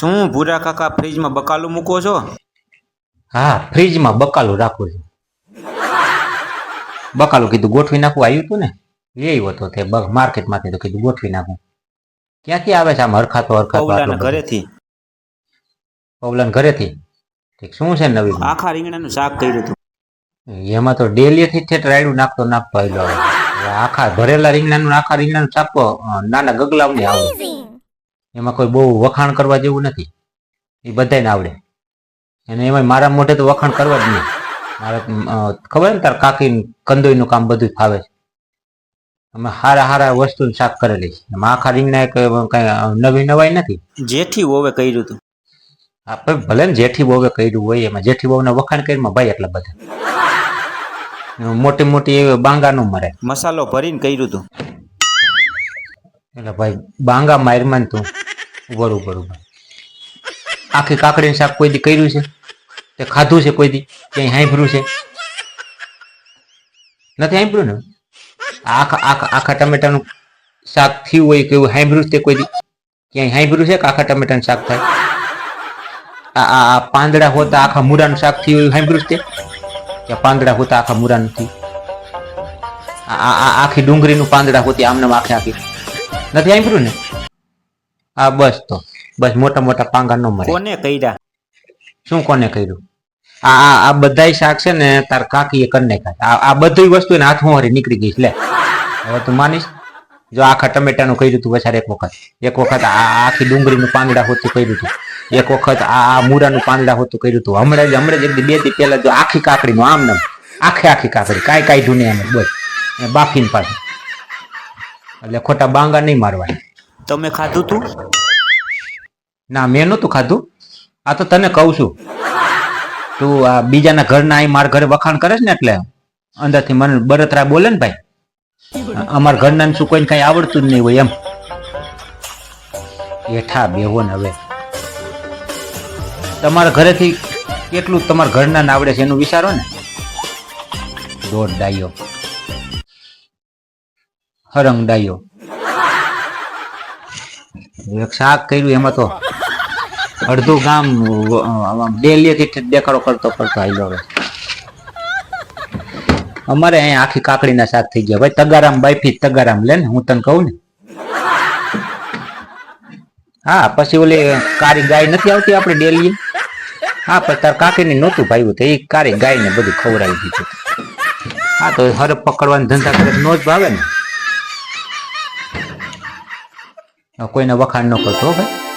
શું ભૂરા કાકા ફ્રીજમાં બકાલું મૂકો છો? હા ફ્રીજમાં બકાલું રાખું છું. બકાલું કીધું ગોઠવી નાખવું આવ્યું હતું ને? એ હતો તે માર્કેટમાંથી તો કીધું ગોઠવી નાખું. ક્યાંથી આવે છે આમ હરખાતો હરખાતો ઘરેથી. પવલન ઘરેથી? શું છે નવી આખા રીંગણાનું શાક કર્યું હતું. એમાં તો ડેલીથી ઠેઠ રાયડું નાખતો નાખતો આખા ભરેલા રીંગણાનું આખા રીંગણાનું શાક નાના ગગલાવની આવડે. એમાં કોઈ બહુ વખાણ કરવા જેવું નથી. એ બધાને આવડે. અને એમાં મારા મોઢે તો વખાણ કરવા જ નહીં. મારે ખબર ને તાર કાકી કંદોઈનું કામ બધું ફાવે છે. અમે હારા હારા વસ્તુ શાક કરેલી છે. આખા રીંગણા એક કઈ નવી નવાઈ નથી. જેઠી વોવે કર્યું હતું આપણે ભલે ને જેઠી બહુએ કર્યું હોય એમાં. જેઠી બહુના વખાણ કરીને ભાઈ એટલા બધા. મોટી મોટી એવી બાંગા નો મરે. મસાલો ભરીને કર્યું હતું એટલે ભાઈ બાંગા મારમાં તું. ઉભર આખી કાકડીનું શાક કોઈ દી કર્યું છે? તે ખાધું છે કોઈ દી? ક્યાંય હાંભર્યું છે? નથી હાંભર્યું ને? આખા આખા આખા ટમેટાનું શાક થયું હોય કે એવું હાંભળ્યું છે તે કોઈ દી? ક્યાંય હાંભર્યું છે કે આખા ટમેટાનું શાક થાય? આ આ પાંદડા હોતા આખા મૂરાનું શાક થયું એવું હાંભર્યું છે કે પાંદડા હોતા આખા મૂરાનું થયું? આ આખી ડુંગળીનું પાંદડા હોતી આમને આમ આખે આખી. નથી સાંભળ્યું ને? આ બસ તો. બસ મોટા મોટા પાંગા નો મરે કોને કર્યા? શું કોને કર્યું? આ આ આ બધાય શાક છે ને તાર કાકીએ કરને નાખ્યા આ આ બધી વસ્તુ એને હાથમાં હરી નીકળી ગઈ લે. હવે તું માનીશ? જો આખા ટમેટાનું કર્યું તું વસાર એક વખત. એક વખત આ આખી ડુંગળીનું પાંદડા હોતું કર્યું તું. એક વખત આ આ મૂરાનું પાંદડા હોતું કર્યું તું. હમણાં જ હમણાં જ એક બેથી પહેલા જો આખી કાકડીનું આમ નામ આખે આખી કાકડી. કાંઈ કાંઈ ધૂને એમ બોલ બસ. બાફીને પાછું. એટલે ખોટા બાંગા નહીં મારવાના. તમે ખાધું તું? ના, મેં નહોતું ખાધું. આ તો તને કહું છું. તું આ બીજાના ઘરના અહીં મારા ઘરે વખાણ કરે છે ને એટલે અંદરથી મને બરતરા બોલે ને ભાઈ. અમારા ઘરના શું કોઈને કઈ આવડતું જ નહીં હોય એમ. હેઠા બેહો ને હવે. તમારા ઘરેથી કેટલું તમારા ઘરના ને આવડે છે એનું વિચારો ને. દોઢ ડાયો. હરંગ ડાયો. એક શાક કર્યું એમાં તો અડધું ગામ ડેલી થી દેખાડો કરતો કરતો આવ્યો હવે. અમારે અહીંયા આખી કાકડીના શાક થઈ ગયા. ભાઈ, તગારામ બાઈફી તગારામ લે ને, હું તને કહું ને. હા, પછી ઓલી કારી ગાય નથી આવતી આપણે ડેલી હા, પણ તાર કાકીની નહોતું ભાવ્યું તો એ કારી ગાયને બધું ખવડાવી દીધું. હા, તો હરપ પકડવાનો ધંધા કરે નો જ ભાવે ને. કોઈને વખાણ ન કરતો ભાઈ.